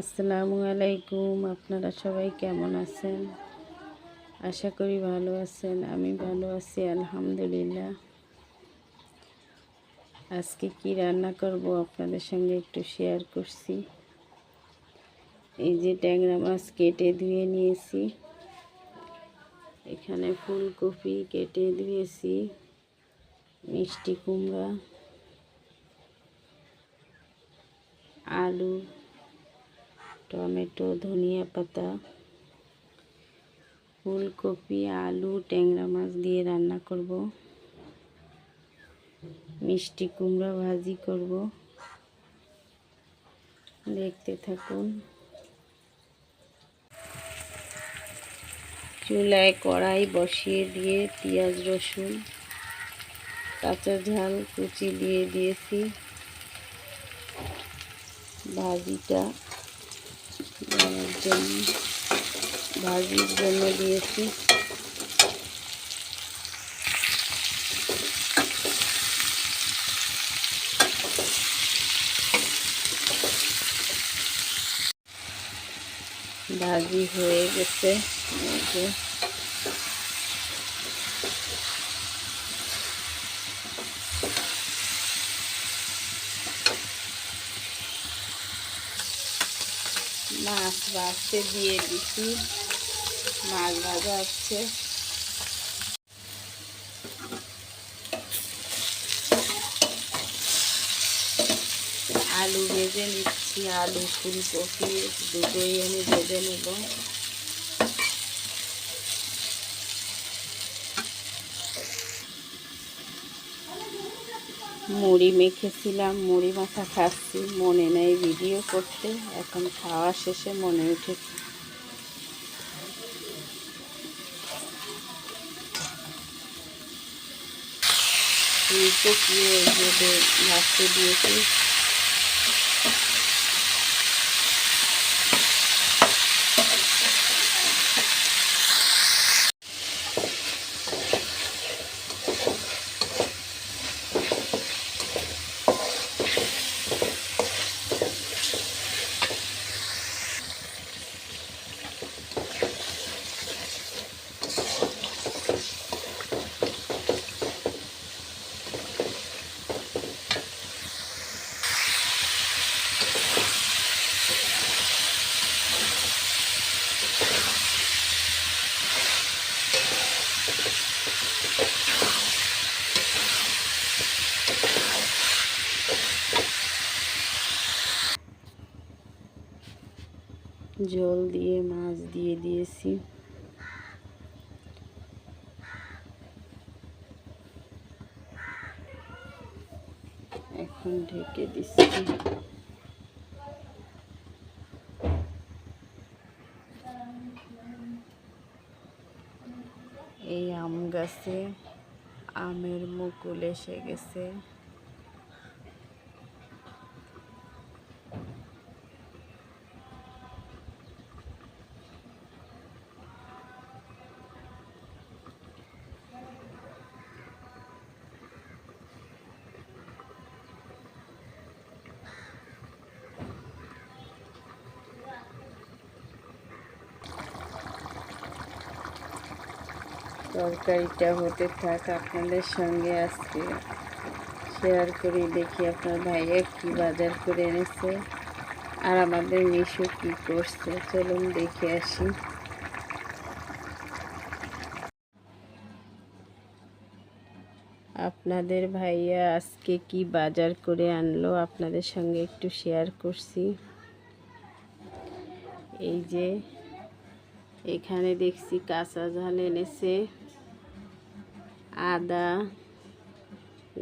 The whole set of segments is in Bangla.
আসসালামু আলাইকুম। আপনারা সবাই কেমন আছেন? আশা করি ভালো আছেন। আমি ভালো আছি, আলহামদুলিল্লাহ। আজকে কি রান্না করব আপনাদের সঙ্গে একটু শেয়ার করছি। এই যে ট্যাংরা মাছ কেটে ধুয়ে নিয়েছি। এখানে ফুলকপি কেটে ধুয়েছি, মিষ্টি কুমড়া, আলু টমেটো, ধনিয়া পাতা, ফুলকপি, আলু, ট্যাংরা মাছ দিয়ে রান্না করব। মিষ্টি কুমড়া ভাজি করব। দেখতে থাকুন। চুলায় কড়াই বসিয়ে দিয়ে পেঁয়াজ, রসুন, কাঁচা ঝাল কুচি দিয়ে দিয়েছি। ভাজিটা দেওয়ার জন্য ভাজির জন্য দিয়েছি। ভাজি হয়ে গেছে। মাছ ভাজতে দিয়ে দিচ্ছি মাছ ভাজা হচ্ছে। আলু ভেজে নিচ্ছি, আলু ফুলকপি, দুটোই আমি ভেজে নেব। মুড়ি মেখেছিলাম, মুড়ি মাথা খাচ্ছি, মনে নেই ভিডিও করতে, এখন খাওয়া শেষে মনে উঠেছে দিয়েছি। জল দিয়ে, মাছ দিয়ে দিয়েছি। এখন ঢেকে দিচ্ছি। এই আম গাছে আমের মুকুল এসে গেছে। তরকারিটা হতে থাক আপনাদের সঙ্গে আজকে শেয়ার করি, দেখি আপনার ভাইয়া কি বাজার করে এনেছে আর আমাদের মিশু কি করছে। চলুন দেখে আসি। আপনাদের ভাইয়া আজকে কি বাজার করে আনলো আপনাদের সঙ্গে একটু শেয়ার করছি। এই যে এখানে দেখছি কাঁচা ঝাল এনেছে। আদা,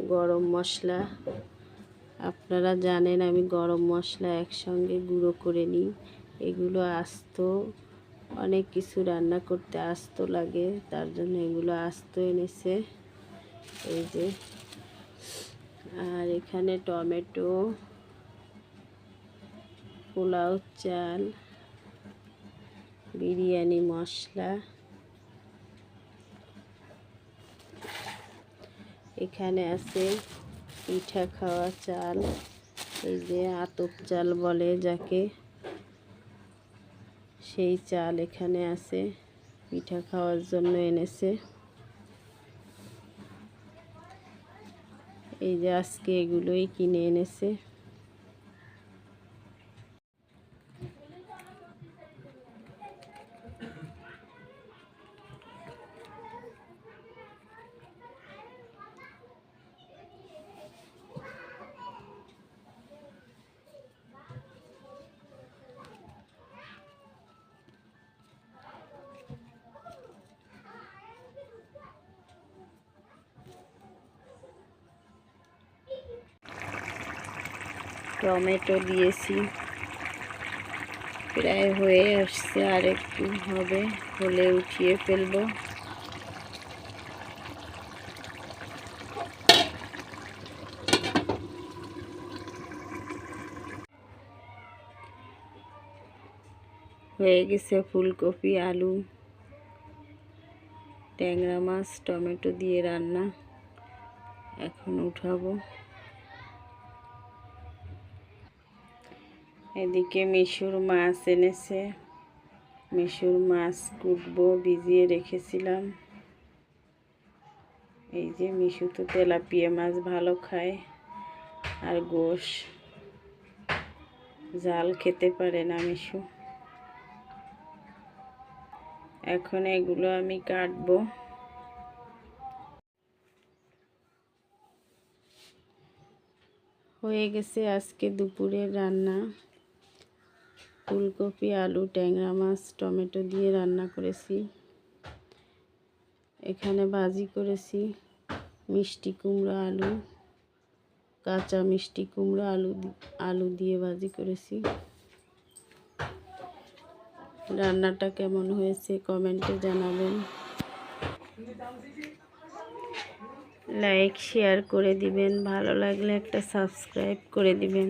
গরম মশলা। আপনারা জানেন আমি গরম মশলা একসঙ্গে গুঁড়ো করে নিই। এগুলো আস্ত, অনেক কিছু রান্না করতে আস্ত লাগে, তার জন্য এগুলো আস্ত এনেছে। এই যে, আর এখানে টমেটো, পোলাও চাল, বিরিয়ানি মশলা। এখানে আছে পিঠা খাওয়া চাল, এই যে আতপ চাল বলে যাকে। সেই চাল এখানে আছে, পিঠা খাওয়ার জন্য এনেছে। এই যে আজকে এগুলোই কিনে এনেছে। টমেটো দিয়েছি। প্রায় হয়ে আসছে, আর একটু হবে, হলে উঠিয়ে ফেলব। হয়ে গেছে ফুলকপি, আলু, ট্যাংরা মাছ, টমেটো দিয়ে রান্না। এখন উঠাবো। এদিকে মিশুর মাছ এনেছে। মিশুর মাছ কুটবো, ভিজিয়ে রেখেছিলাম। এই যে মিশু তো তেলাপিয়া মাছ ভালো খায়। আর গোশ, জাল খেতে পারে না মিশু। এখন এগুলো আমি কাটবো। হয়ে গেছে আজকে দুপুরের রান্না। ফুলকপি, আলু, ট্যাংরা মাছ, টমেটো দিয়ে রান্না করেছি। এখানে ভাজি করেছি মিষ্টি কুমড়ো, আলু, কাঁচা মিষ্টি কুমড়ো, আলু আলু দিয়ে ভাজি করেছি। রান্নাটা কেমন হয়েছে কমেন্টে জানাবেন। লাইক, শেয়ার করে দিবেন। ভালো লাগলে একটা সাবস্ক্রাইব করে দিবেন।